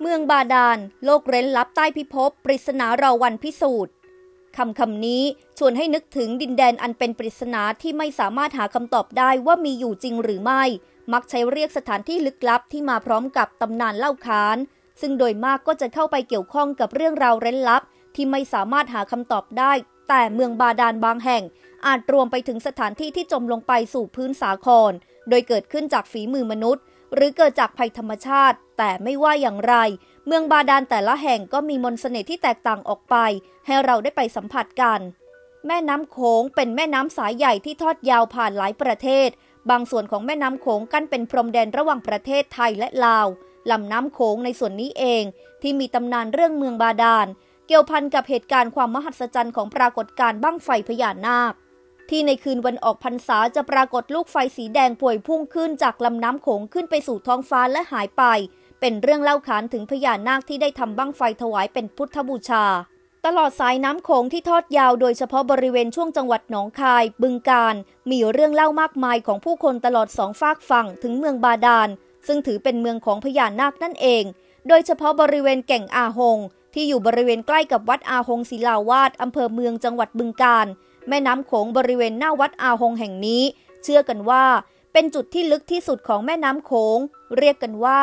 เมืองบาดาล โลกเร้นลับใต้พิภพ ปริศนารอวันพิสูจน์คำคำนี้ชวนให้นึกถึงดินแดนอันเป็นปริศนาที่ไม่สามารถหาคำตอบได้ว่ามีอยู่จริงหรือไม่ มักใช้เรียกสถานที่ลึกลับที่มาพร้อมกับตำนานเล่าขาน ซึ่งโดยมากก็จะเข้าไปเกี่ยวข้องกับเรื่องราวเร้นลับ ที่ไม่สามารถหาคำตอบได้ แต่เมืองบาดาลบางแห่ง อาจรวมไปถึงสถานที่ที่จมลงไปสู่พื้นสาคร โดยเกิดขึ้นจากฝีมือมนุษย์ หรือเกิดจากภัยธรรมชาติ แต่ไม่ว่าอย่างไร เมืองบาดาลแต่ละแห่งก็มีมนต์เสน่ห์ที่แตกต่างออกไป ให้เราได้ไปสัมผัสกัน แม่น้ำโขงเป็นแม่น้ำสายใหญ่ที่ทอดยาวผ่านหลายประเทศ บางส่วนของแม่น้ำโขงกั้นเป็นพรมแดนระหว่างประเทศไทยและลาวลำน้ำโขงในส่วนนี้เอง ที่มีตำนานเรื่องเมืองบาดาลเกี่ยวพันกับเหตุการณ์ความมหัศจรรย์ของปรากฏการณ์บั้งไฟพญานาค ที่ในคืนวันออกพรรษาจะปรากฏลูกไฟสีแดงป่วยพุ่งขึ้นจากลำน้ำโขงขึ้นไปสู่ท้องฟ้าและหายไป เป็นเรื่องเล่าขานถึงพญานาคที่ได้ทำบั้งไฟถวายเป็นพุทธบูชา ตลอดสายน้ำโขงที่ทอดยาวโดยเฉพาะบริเวณช่วงจังหวัดหนองคาย บึงกาฬมีเรื่องเล่ามากมายของผู้คนตลอดสองฝากฝั่งถึงเมืองบาดาล ซึ่งถือเป็นเมืองของพญานาคนั่นเอง โดยเฉพาะบริเวณแก่งอาหงที่อยู่บริเวณใกล้กับวัดอาหงศิลาวาสอำเภอเมืองจังหวัดบึงกาฬ แม่น้ำโขงบริเวณหน้าวัดอาหงแห่งนี้ เชื่อกันว่า เป็นจุดที่ลึกที่สุดของแม่น้ำโขง เรียกกันว่า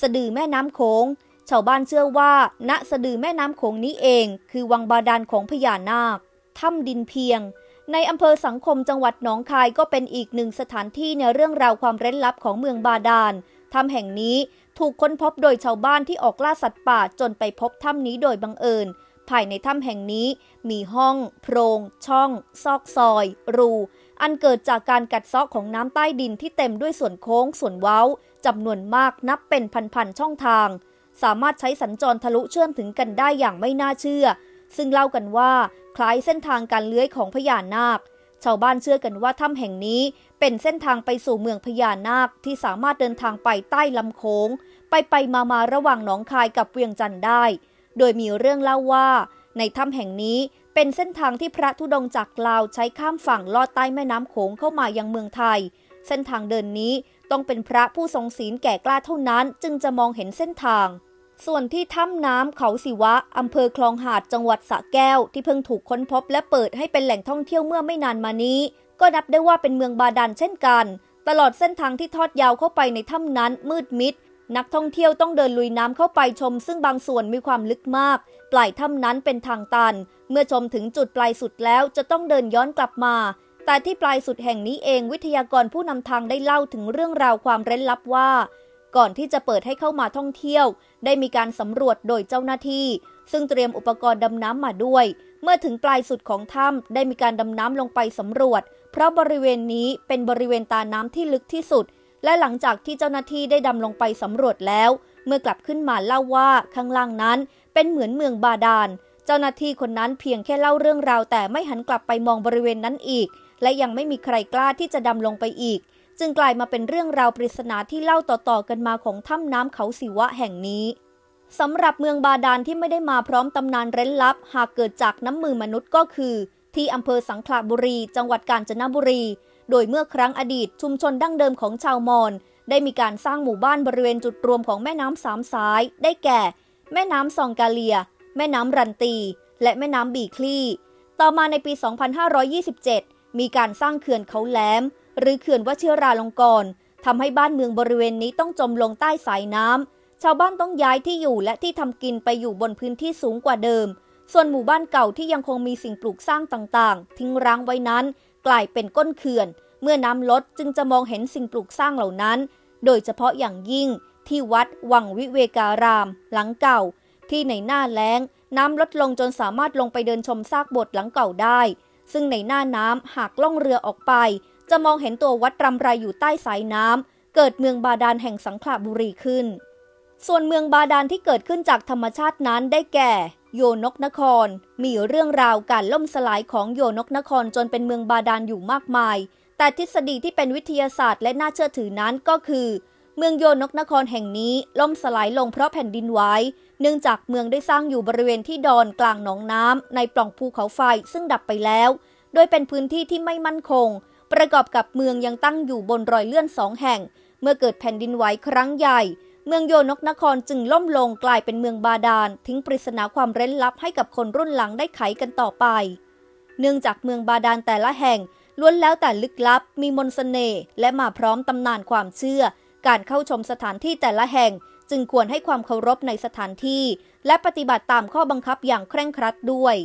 สะดือแม่น้ำโขง ชาวบ้านเชื่อว่า ณสะดือแม่น้ำโขงนี้เอง คือวังบาดาลของพญานาคถ้ำดินเพียง ในอำเภอสังคมจังหวัดหนองคายก็เป็นอีกหนึ่งสถานที่ในเรื่องราวความเร้นลับของเมืองบาดาลถ้ำแห่งนี้ถูกค้นพบโดยชาวบ้านที่ออกล่าสัตว์ป่าจนไปพบถ้ำนี้โดยบังเอิญ ภายในถ้ำแห่งนี้มีห้อง โพรง ช่อง ซอกซอย รู อันเกิดจากการกัดเซาะของน้ำใต้ดินที่เต็มด้วยส่วนโค้ง ส่วนเว้าจำนวนมากนับเป็นพันๆช่องทาง สามารถใช้สัญจรทะลุเชื่อมถึงกันได้อย่างไม่น่าเชื่อ ซึ่งเล่ากันว่าคล้ายเส้นทางการเลื้อยของพญานาค ชาวบ้านเชื่อกันว่าถ้ำแห่งนี้เป็นเส้นทางไปสู่เมืองพญานาคที่สามารถเดินทางไปใต้ลำโค้ง ไปไปมามาระหว่างหนองคายกับเวียงจันทร์ได้ โดยมีเรื่องเล่าว่า ในถ้ำแห่งนี้เป็นเส้นทางที่พระธุดงค์จากลาวใช้ข้ามฝั่งลอดใต้แม่น้ำโขงเข้ามายังเมืองไทย เส้นทางเดินนี้ต้องเป็นพระผู้ทรงศีลแก่กล้าเท่านั้น จึงจะมองเห็นเส้นทาง ส่วนที่ถ้ำน้ำเขาศิวะอำเภอคลองหาดจังหวัดสระแก้ว ที่เพิ่งถูกค้นพบและเปิดให้เป็นแหล่งท่องเที่ยวเมื่อไม่นานมานี้ ก็นับได้ว่าเป็นเมืองบาดาลเช่นกัน ตลอดเส้นทางที่ทอดยาวเข้าไปในถ้ำนั้นมืดมิด นักท่องเที่ยวต้องเดินลุยน้ำเข้าไปชม ซึ่งบางส่วนมีความลึกมาก ปลายถ้ำนั้นเป็นทางตัน เมื่อชมถึงจุดปลายสุดแล้วจะต้องเดินย้อนกลับมา แต่ที่ปลายสุดแห่งนี้เองวิทยากรผู้นำทางได้เล่าถึงเรื่องราวความเร้นลับว่า ก่อนที่จะเปิดให้เข้ามาท่องเที่ยว ได้มีการสำรวจโดยเจ้าหน้าที่ ซึ่งเตรียมอุปกรณ์ดำน้ำมาด้วย เมื่อถึงปลายสุดของถ้ำได้มีการดำน้ำลงไปสำรวจ เพราะบริเวณนี้เป็นบริเวณตาน้ำที่ลึกที่สุด และหลังจากที่เจ้าหน้าที่ได้ดำลงไปสำรวจแล้ว เมื่อกลับขึ้นมาเล่าว่าข้างล่างนั้นเป็นเหมือนเมืองบาดาล เจ้าหน้าที่คนนั้นเพียงแค่เล่าเรื่องราวแต่ไม่หันกลับไปมองบริเวณนั้นอีก และยังไม่มีใครกล้าที่จะดำลงไปอีก จึงกลายมาเป็นเรื่องราวปริศนาที่เล่าต่อๆกันมาของถ้ำน้ำเขาศิวะแห่งนี้สำหรับเมืองบาดาลที่ไม่ได้มาพร้อมตำนานเร้นลับ หากเกิดจากน้ำมือมนุษย์ก็คือ ที่อำเภอสังขละบุรี จังหวัดกาญจนบุรี โดยเมื่อครั้งอดีตชุมชนดั้งเดิมของชาวมอญได้มีการสร้างหมู่บ้านบริเวณจุดรวมของแม่น้ำสามสาย ได้แก่ แม่น้ำซองกาเลีย แม่น้ำรันตี และแม่น้ำบีคลีต่อมาในปี 2527 มีการสร้างเขื่อนเขาแหลม หรือเขื่อนวชิราลงกรณ์ทำให้บ้านเมืองบริเวณนี้ต้องจมลงใต้สายน้ำชาวบ้านต้องย้ายที่อยู่และที่ทำกินไปอยู่บนพื้นที่สูงกว่าเดิม ส่วนหมู่บ้านเก่าที่ยังคงมีสิ่งปลูกสร้างต่างๆ ทิ้งร้างไว้นั้น กลายเป็นก้นเขื่อน เมื่อน้ำลดจึงจะมองเห็นสิ่งปลูกสร้างเหล่านั้น โดยเฉพาะอย่างยิ่งที่วัดวังวิเวการาม หลังเก่า ที่ในหน้าแล้ง น้ำลดลงจนสามารถลงไปเดินชมซากโบสถ์หลังเก่าได้ ซึ่งในหน้าน้ำหากล่องเรือออกไป จะมองเห็นตัววัดรำไรอยู่ใต้สายน้ำเกิดเมืองบาดาลแห่งสังขละบุรีขึ้น ส่วนเมืองบาดาลที่เกิดขึ้นจากธรรมชาตินั้นได้แก่ โยนกนคร มีเรื่องราวการล่มสลายของโยนกนครจนเป็นเมืองบาดาลอยู่มากมาย แต่ทฤษฎีที่เป็นวิทยาศาสตร์และน่าเชื่อถือนั้นก็คือ เมืองโยนกนครแห่งนี้ล่มสลายลงเพราะแผ่นดินไหวเนื่องจากเมืองได้สร้างอยู่บริเวณที่ดอนกลางหนองน้ำในปล่องภูเขาไฟซึ่งดับไปแล้ว โดยเป็นพื้นที่ที่ไม่มั่นคง ประกอบกับเมืองยังตั้งอยู่บนรอยเลื่อนสองแห่ง เมื่อเกิดแผ่นดินไหวครั้งใหญ่ เมืองโยนกนครจึงล่มลงกลายเป็นเมืองบาดาล ทิ้งปริศนาความเร้นลับให้กับคนรุ่นหลังได้ไขกันต่อไป เนื่องจากเมืองบาดาลแต่ละแห่งล้วนแล้วแต่ลึกลับ มีมนต์เสน่ห์และมาพร้อมตำนานความเชื่อ การเข้าชมสถานที่แต่ละแห่งจึงควรให้ความเคารพในสถานที่ และปฏิบัติตามข้อบังคับอย่างเคร่งครัดด้วย